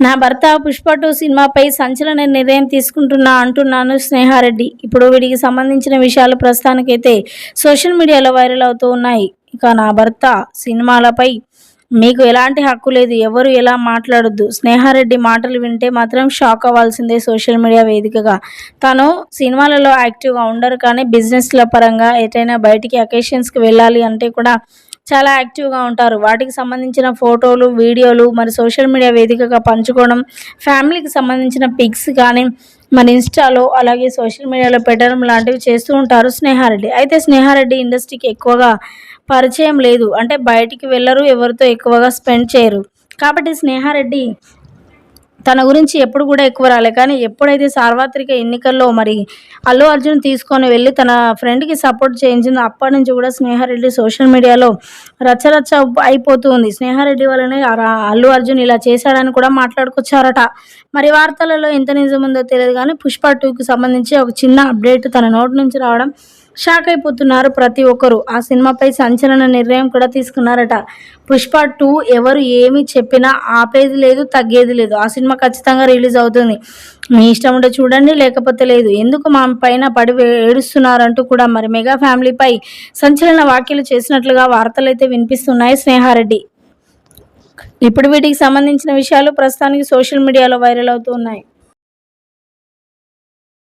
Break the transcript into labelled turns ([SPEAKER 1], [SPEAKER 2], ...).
[SPEAKER 1] నా భర్త పుష్ప టూ సినిమాపై సంచలన నిర్ణయం తీసుకుంటున్నా అంటున్నాను స్నేహారెడ్డి. ఇప్పుడు వీడికి సంబంధించిన విషయాలు ప్రస్తుతానికైతే సోషల్ మీడియాలో వైరల్ అవుతూ ఉన్నాయి. ఇక నా భర్త సినిమాలపై మీకు ఎలాంటి హక్కు లేదు ఎవరు ఎలా మాట్లాడొద్దు. స్నేహారెడ్డి మాటలు వింటే మాత్రం షాక్ అవ్వాల్సిందే సోషల్ మీడియా వేదికగా. తను సినిమాలలో యాక్టివ్గా ఉండరు కానీ బిజినెస్ల పరంగా ఎటైనా బయటికి అకేషన్స్కి వెళ్ళాలి అంటే కూడా చాలా యాక్టివ్గా ఉంటారు. వాటికి సంబంధించిన ఫోటోలు వీడియోలు మరి సోషల్ మీడియా వేదికగా పంచుకోవడం ఫ్యామిలీకి సంబంధించిన పిక్స్ కానీ మన ఇన్స్టాలో అలాగే సోషల్ మీడియాలో పెట్టడం లాంటివి చేస్తూ ఉంటారు స్నేహారెడ్డి. అయితే స్నేహారెడ్డి ఇండస్ట్రీకి ఎక్కువగా పరిచయం లేదు. అంటే బయటికి వెళ్ళరు ఎవరితో ఎక్కువగా స్పెండ్ చేయరు. కాబట్టి స్నేహారెడ్డి తన గురించి ఎప్పుడు కూడా ఎక్కువ రాలే. కానీ ఎప్పుడైతే సార్వత్రిక ఎన్నికల్లో మరి అల్లు అర్జున్ తీసుకొని వెళ్ళి తన ఫ్రెండ్కి సపోర్ట్ చేయించింది అప్పటి నుంచి కూడా స్నేహారెడ్డి సోషల్ మీడియాలో రచ్చరచ్చ అయిపోతుంది స్నేహారెడ్డి వల్లనే అల్లు అర్జున్ ఇలా చేశాడని కూడా మాట్లాడుకొచ్చారట. మరి వార్తలలో ఎంత నిజం ఉందో తెలియదు కానీ పుష్ప టూకి సంబంధించి ఒక చిన్న అప్డేట్ తన నోటి నుంచి రావడం షాక్ అయిపోతున్నారు ప్రతి ఒక్కరు. ఆ సినిమాపై సంచలన నిర్ణయం కూడా తీసుకున్నారట. పుష్ప టూ ఎవరు ఏమి చెప్పినా ఆపేది లేదు తగ్గేది లేదు. ఆ సినిమా ఖచ్చితంగా రిలీజ్ అవుతుంది. మీ ఇష్టం ఉంటే చూడండి లేకపోతే లేదు. ఎందుకు మా పైన పడి ఏడుస్తున్నారంటూ కూడా మరి మెగా ఫ్యామిలీపై సంచలన వ్యాఖ్యలు చేసినట్లుగా వార్తలు అయితే వినిపిస్తున్నాయి స్నేహారెడ్డి. ఇప్పుడు వీటికి సంబంధించిన విషయాలు ప్రస్తుతానికి సోషల్ మీడియాలో వైరల్ అవుతున్నాయి